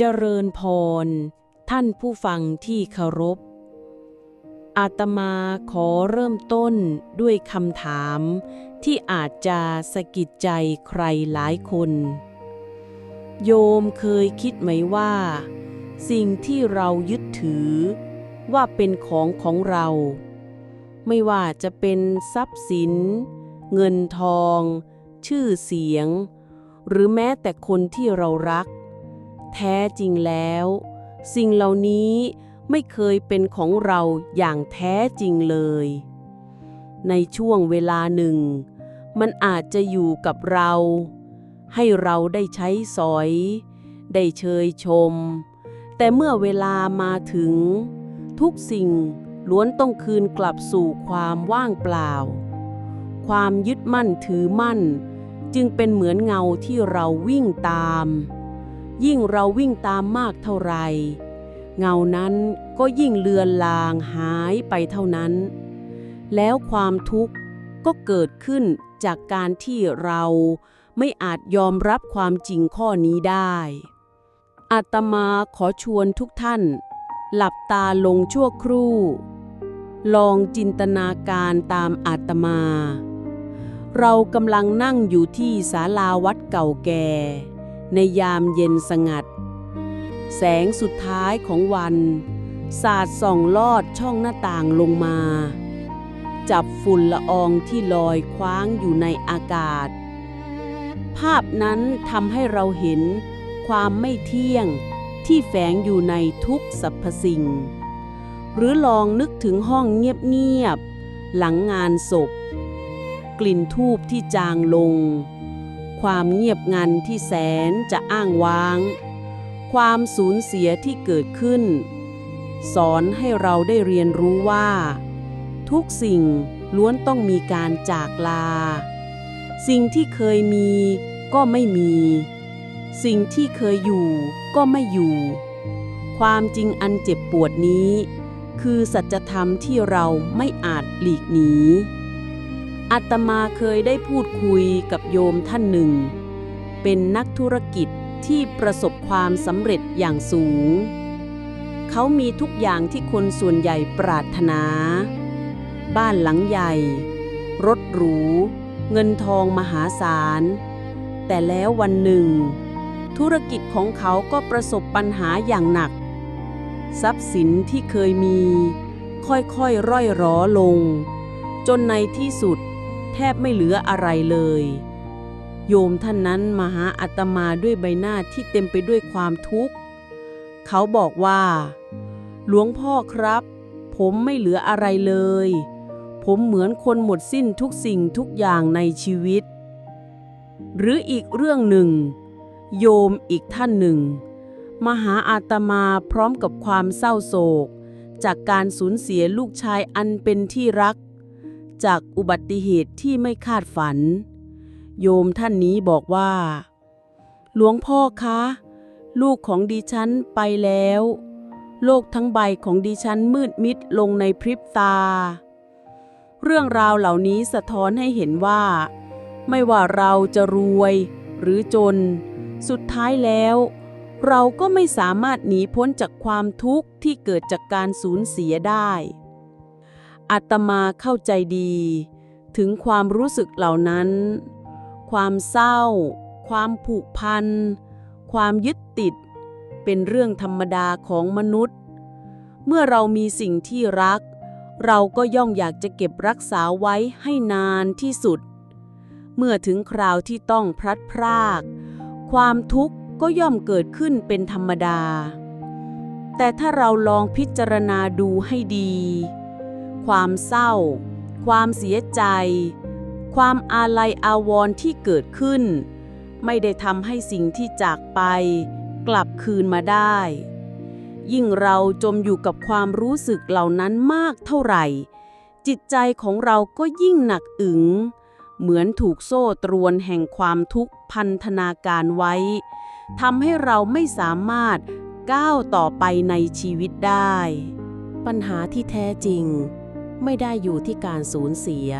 เจริญพร ท่านผู้ฟังที่เคารพ อาตมาขอเริ่มต้นด้วยคำถาม ที่อาจจะสะกิดใจใครหลายคน โยมเคยคิดไหมว่า สิ่งที่เรายึดถือ ว่าเป็นของของเรา ไม่ว่าจะเป็นทรัพย์สิน เงินทอง ชื่อเสียง หรือแม้แต่คนที่เรารัก แท้จริงแล้ว สิ่งเหล่านี้ไม่เคยเป็นของเราอย่างแท้จริงเลย ในช่วงเวลาหนึ่ง มันอาจจะอยู่กับเรา ให้เราได้ใช้สอย ได้เชยชม แต่เมื่อเวลามาถึง ทุกสิ่งล้วนต้องคืนกลับสู่ความว่างเปล่า ความยึดมั่นถือมั่น จึงเป็นเหมือนเงาที่เราวิ่งตาม ยิ่งเราวิ่งตามมากเท่าไร เงานั้นก็ยิ่งเลือนลางหายไปเท่านั้น แล้วความทุกข์ก็เกิดขึ้นจากการที่เราไม่อาจยอมรับความจริงข้อนี้ได้ อาตมาขอชวนทุกท่าน หลับตาลงชั่วครู่ ลองจินตนาการตามอาตมา เรากำลังนั่งอยู่ที่ศาลาวัดเก่าแก่ ในยามเย็นสงัด แสงสุดท้ายของวัน สาดส่องลอดช่องหน้าต่างลงมา จับฝุ่นละอองที่ลอยคว้างอยู่ในอากาศ ภาพนั้นทำให้เราเห็นความไม่เที่ยงที่แฝงอยู่ในทุกสรรพสิ่ง หรือลองนึกถึงห้องเงียบๆหลังงานศพ กลิ่นทูบที่จางลง ความเงียบงันที่แสนจะอ้างว้าง ความสูญเสียที่เกิดขึ้น สอนให้เราได้เรียนรู้ว่า ทุกสิ่งล้วนต้องมีการจากลา สิ่งที่เคยมีก็ไม่มี สิ่งที่เคยอยู่ก็ไม่อยู่ ความจริงอันเจ็บปวดนี้ คือสัจธรรมที่เราไม่อาจหลีกหนี อาตมาเคยได้พูดคุยกับโยมท่านหนึ่ง เป็นนักธุรกิจที่ประสบความสำเร็จอย่างสูง เขามีทุกอย่างที่คนส่วนใหญ่ปรารถนา บ้านหลังใหญ่ รถหรู เงินทองมหาศาล แต่แล้ววันหนึ่ง ธุรกิจของเขาก็ประสบปัญหาอย่างหนัก ทรัพย์สินที่เคยมี ค่อยๆ ร่อยร้อลง จนในที่สุด แทบไม่เหลืออะไรเลย โยมท่านนั้นมาหาอาตมาด้วยใบหน้าที่เต็มไปด้วยความทุกข์ เขาบอกว่า หลวงพ่อครับ ผมไม่เหลืออะไรเลย ผมเหมือนคนหมดสิ้นทุกสิ่งทุกอย่างในชีวิต หรืออีกเรื่องหนึ่ง โยมอีกท่านหนึ่งมาหาอาตมาพร้อมกับความเศร้าโศก จากการสูญเสียลูกชายอันเป็นที่รัก จากอุบัติเหตุที่ไม่คาดฝัน โยมท่านนี้บอกว่า หลวงพ่อคะ ลูกของดิฉันไปแล้ว โลกทั้งใบของดิฉันมืดมิดลงในพริบตา เรื่องราวเหล่านี้สะท้อนให้เห็นว่า ไม่ว่าเราจะรวยหรือจน สุดท้ายแล้วเราก็ไม่สามารถหนีพ้นจากความทุกข์ที่เกิดจากการสูญเสียได้ อาตมาเข้าใจดี ถึงความรู้สึกเหล่านั้น ความเศร้า ความผูกพัน ความยึดติด เป็นเรื่องธรรมดาของมนุษย์ เมื่อเรามีสิ่งที่รัก เราก็ย่อมอยากจะเก็บรักษาไว้ให้นานที่สุด เมื่อถึงคราวที่ต้องพลัดพราก ความทุกข์ก็ย่อมเกิดขึ้นเป็นธรรมดา แต่ถ้าเราลองพิจารณาดูให้ดี ความเศร้า ความเสียใจ ความอาลัยอาวรณ์ที่เกิดขึ้น ไม่ได้ทำให้สิ่งที่จากไป กลับคืนมาได้ ยิ่งเราจมอยู่กับความรู้สึกเหล่านั้นมากเท่าไหร่ จิตใจของเราก็ยิ่งหนักอึงเหมือนถูกโซ่ตรวนแห่งความทุกข์พันธนาการไว้ทำให้เราไม่สามารถก้าวต่อไปในชีวิตได้ ปัญหาที่แท้จริง ไม่ได้อยู่ที่การสูญเสีย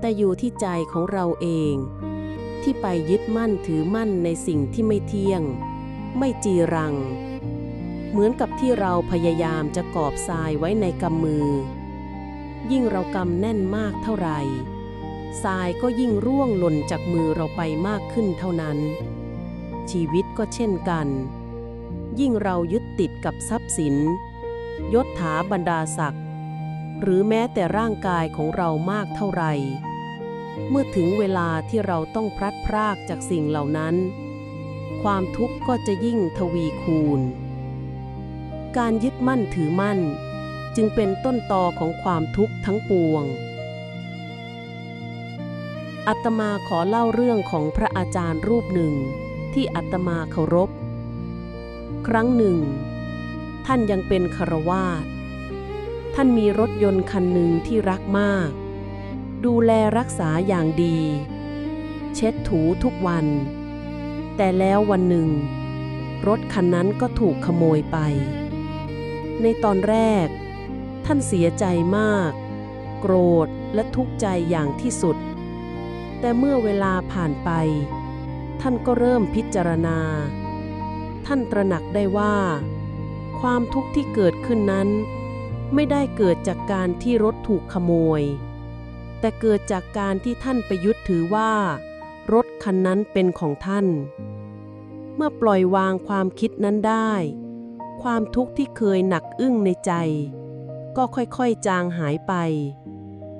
แต่อยู่ที่ใจของเราเอง ที่ไปยึดมั่นถือมั่นในสิ่งที่ไม่เที่ยง ไม่จีรัง เหมือนกับที่เราพยายามจะกอบทรายไว้ในกำมือ ยิ่งเรากำแน่นมากเท่าไหร่ทรายก็ยิ่งร่วงหล่นจากมือเราไปมากขึ้นเท่านั้น ชีวิตก็เช่นกัน ยิ่งเรายึดติดกับทรัพย์สิน ยศถาบรรดาศักดิ์ หรือแม้แต่ร่างกายของเรามากเท่าไหร่ เมื่อถึงเวลาที่เราต้องพลัดพรากจากสิ่งเหล่านั้น ความทุกข์ก็จะยิ่งทวีคูณ การยึดมั่นถือมั่น จึงเป็นต้นตอของความทุกข์ทั้งปวง อัตมาขอเล่าเรื่องของพระอาจารย์รูปหนึ่ง ที่อัตมาเคารพ ครั้งหนึ่ง ท่านยังเป็นคารวาส ท่านมีรถยนต์คันหนึ่งที่รักมาก ดูแลรักษาอย่างดี เช็ดถูทุกวัน แต่แล้ววันหนึ่ง รถคันนั้นก็ถูกขโมยไป ในตอนแรก ท่านเสียใจมาก โกรธและทุกข์ใจอย่างที่สุด แต่เมื่อเวลาผ่านไป ท่านก็เริ่มพิจารณา ท่านตระหนักได้ว่า ความทุกข์ที่เกิดขึ้นนั้น ไม่ได้เกิดจากการที่รถถูกขโมย แต่เกิดจากการที่ท่านไปยึดถือว่า รถคันนั้นเป็นของท่าน เมื่อปล่อยวางความคิดนั้นได้ ความทุกข์ที่เคยหนักอึ้งในใจ ก็ค่อยๆจางหายไป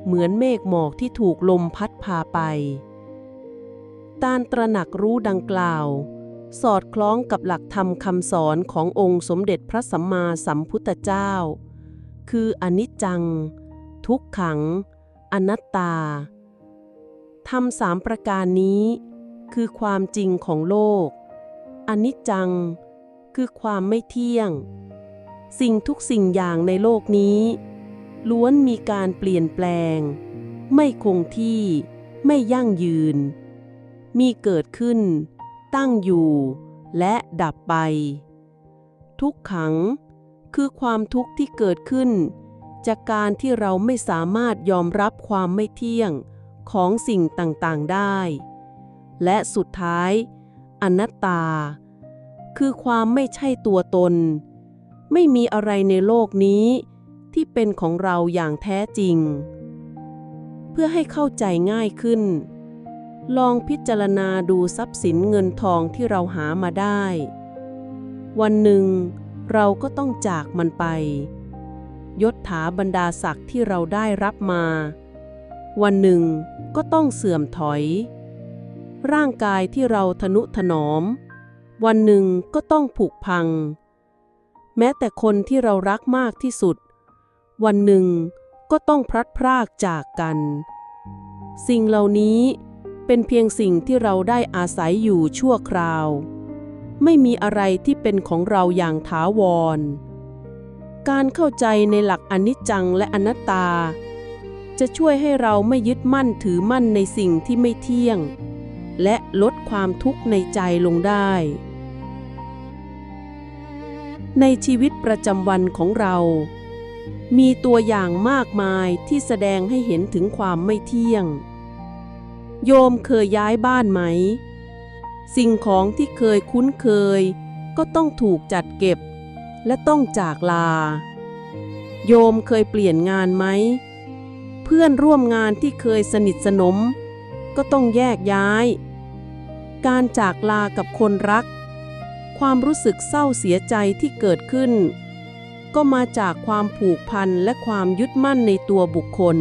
เหมือนเมฆหมอกที่ถูกลมพัดพาไปการตระหนักรู้ดังกล่าว สอดคล้องกับหลักธรรมคำสอนขององค์สมเด็จพระสัมมาสัมพุทธเจ้า คืออนิจจัง ทุกขัง อนัตตาธรรมสามประการนี้ คือความจริงของโลก อนิจจัง คือความไม่เที่ยง สิ่งทุกสิ่งอย่างในโลกนี้ ล้วนมีการเปลี่ยนแปลง ไม่คงที่ ไม่ยั่งยืน มีเกิดขึ้น ตั้งอยู่ และดับไป ทุกขัง คือความทุกข์ที่เกิดขึ้น จากการที่เราไม่สามารถยอมรับความไม่เที่ยงของสิ่งต่างๆได้ และสุดท้าย อนัตตา คือความไม่ใช่ตัวตน ไม่มีอะไรในโลกนี้ ที่เป็นของเราอย่างแท้จริง เพื่อให้เข้าใจง่ายขึ้น ลองพิจารณาดูทรัพย์สินเงินทองที่เราหามาได้ วันหนึ่ง เราก็ต้องจากมันไป ยศถาบรรดาศักดิ์ที่เราได้รับมา วันหนึ่งก็ต้องเสื่อมถอย ร่างกายที่เราทนุถนอม วันหนึ่งก็ต้องผุพัง แม้แต่คนที่เรารักมากที่สุด วันหนึ่งก็ต้องพลัดพรากจากกัน สิ่งเหล่านี้เป็นเพียงสิ่งที่เราได้อาศัยอยู่ชั่วคราว ไม่มีอะไรที่เป็นของเราอย่างถาวร การเข้าใจในหลักอนิจจังและอนัตตา จะช่วยให้เราไม่ยึดมั่นถือมั่นในสิ่งที่ไม่เที่ยง และลดความทุกข์ในใจลงได้ ในชีวิตประจำวันของเรา มีตัวอย่างมากมายที่แสดงให้เห็นถึงความไม่เที่ยง โยมเคยย้ายบ้านไหม สิ่งของที่เคยคุ้นเคย ก็ต้องถูกจัดเก็บ และต้องจากลา โยมเคยเปลี่ยนงานไหม เพื่อนร่วมงานที่เคยสนิทสนม ก็ต้องแยกย้าย การจากลากับคนรัก ความรู้สึกเศร้าเสียใจที่เกิดขึ้น ก็มาจากความผูกพันและความยึดมั่นในตัวบุคคล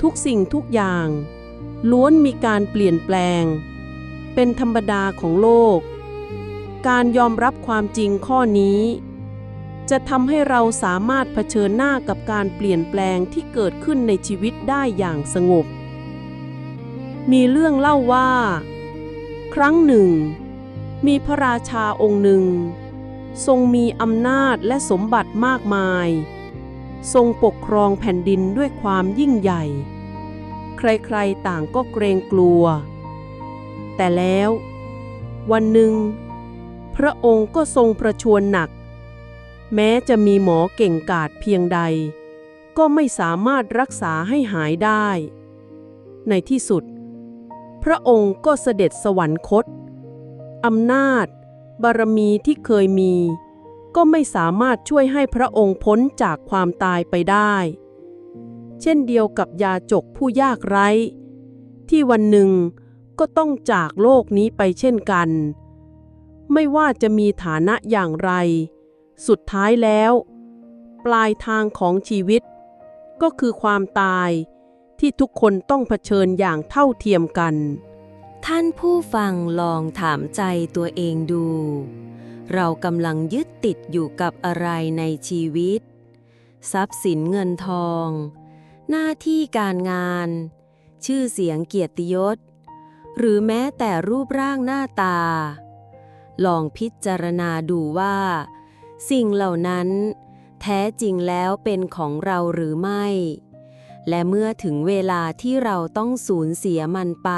ทุกสิ่งทุกอย่างล้วนมีการเปลี่ยนแปลง เป็นธรรมดาของโลก การยอมรับความจริงข้อนี้ จะทำให้เราสามารถเผชิญหน้ากับการเปลี่ยนแปลงที่เกิดขึ้นในชีวิตได้อย่างสงบ มีเรื่องเล่าว่า ครั้งหนึ่ง มีพระราชาองค์หนึ่ง ทรงมีอำนาจและสมบัติมากมาย ทรงปกครองแผ่นดินด้วยความยิ่งใหญ่ ใครๆต่างก็เกรงกลัว แต่แล้ว วันหนึ่ง พระองค์ก็ทรงประชวรหนัก แม้จะมีหมอเก่งกาจเพียงใด ก็ไม่สามารถรักษาให้หายได้ ในที่สุด พระองค์ก็เสด็จสวรรคตอำนาจ บารมีที่เคยมี ก็ไม่สามารถช่วยให้พระองค์พ้นจากความตายไปได้ เช่นเดียวกับยาจกผู้ยากไร้ ที่วันหนึ่ง ก็ต้องจากโลกนี้ไปเช่นกัน ไม่ว่าจะมีฐานะอย่างไร สุดท้ายแล้ว ปลายทางของชีวิต ก็คือความตายที่ทุกคนต้องเผชิญอย่างเท่าเทียมกัน ท่านผู้ฟังลองถามใจตัวเองดู เรากำลังยึดติดอยู่กับอะไรในชีวิต ทรัพย์สินเงินทอง หน้าที่การงาน ชื่อเสียงเกียรติยศ หรือแม้แต่รูปร่างหน้าตา ลองพิจารณาดูว่า สิ่งเหล่านั้น แท้จริงแล้วเป็นของเราหรือไม่ และเมื่อถึงเวลาที่เราต้องสูญเสียมันไป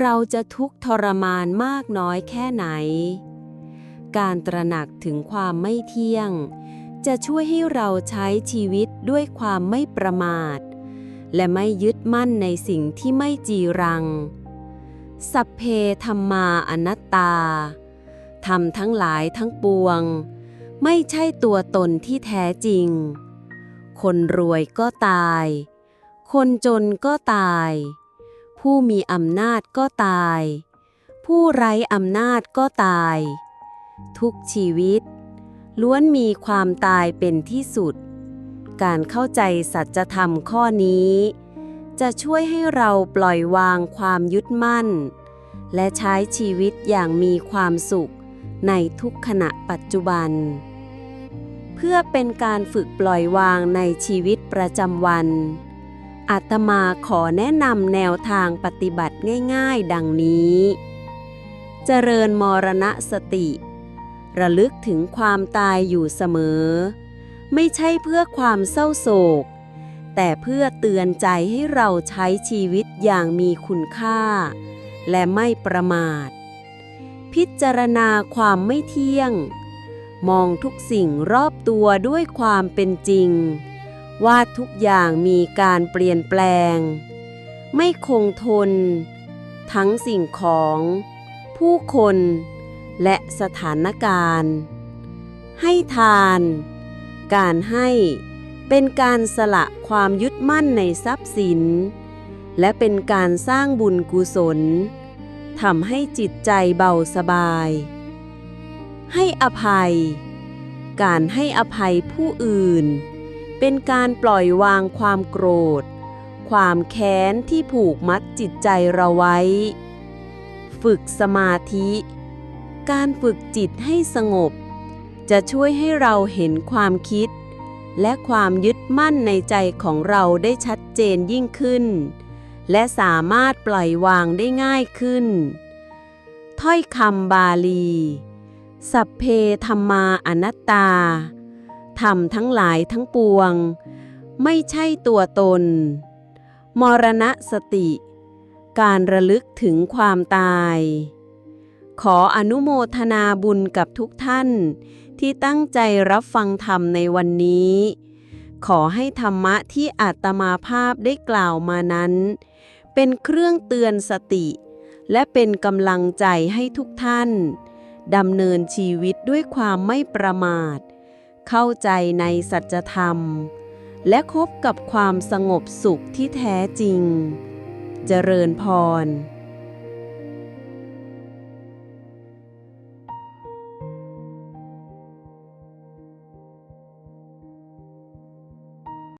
เราจะทุกข์ทรมานมากน้อยแค่ไหน การตระหนักถึงความไม่เที่ยง จะช่วยให้เราใช้ชีวิตด้วยความไม่ประมาทและไม่ยึดมั่นในสิ่งที่ไม่จีรัง สัพเพธรรมาอนัตตาทำทั้งหลายทั้งปวง ไม่ใช่ตัวตนที่แท้จริง คนรวยก็ตาย คนจนก็ตาย ผู้มีอำนาจก็ตาย ผู้ไร้อำนาจก็ตาย ทุกชีวิต ล้วนมีความตายเป็นที่สุด การเข้าใจสัจธรรมข้อนี้ จะช่วยให้เราปล่อยวางความยึดมั่น และใช้ชีวิตอย่างมีความสุขในทุกขณะปัจจุบัน เพื่อเป็นการฝึกปล่อยวางในชีวิตประจำวัน อาตมาขอแนะนำแนวทางปฏิบัติง่ายๆ ดังนี้ เจริญมรณสติ ระลึกถึงความตายอยู่เสมอ ไม่ใช่เพื่อความเศร้าโศก แต่เพื่อเตือนใจให้เราใช้ชีวิตอย่างมีคุณค่า และไม่ประมาท พิจารณาความไม่เที่ยง มองทุกสิ่งรอบตัวด้วยความเป็นจริง ว่าทุกอย่างมีการเปลี่ยนแปลง ไม่คงทน ทั้งสิ่งของ ผู้คนและสถานการณ์ ให้ทาน การให้ เป็นการสละความยึดมั่นในทรัพย์สิน และเป็นการสร้างบุญกุศลทำให้จิตใจเบาสบาย ให้อภัย การให้อภัยผู้อื่น เป็นการปล่อยวางความโกรธ ความแค้นที่ผูกมัดจิตใจเราไว้ ฝึกสมาธิ การฝึกจิตให้สงบ จะช่วยให้เราเห็นความคิด และความยึดมั่นในใจของเราได้ชัดเจนยิ่งขึ้น และสามารถปล่อยวางได้ง่ายขึ้น ถ้อยคำบาลี สัพเพธรรมาอนัตตาธรรมทั้งหลายทั้งปวง ไม่ใช่ตัวตน มรณะสติ การระลึกถึงความตาย ขออนุโมทนาบุญกับทุกท่าน ที่ตั้งใจรับฟังธรรมในวันนี้ ขอให้ธรรมะที่อาตมาภาพได้กล่าวมานั้น เป็นเครื่องเตือนสติ และเป็นกำลังใจให้ทุกท่านดำเนินชีวิตด้วยความไม่ประมาท เข้าใจในสัจธรรม และคบกับความสงบสุขที่แท้จริง เจริญพร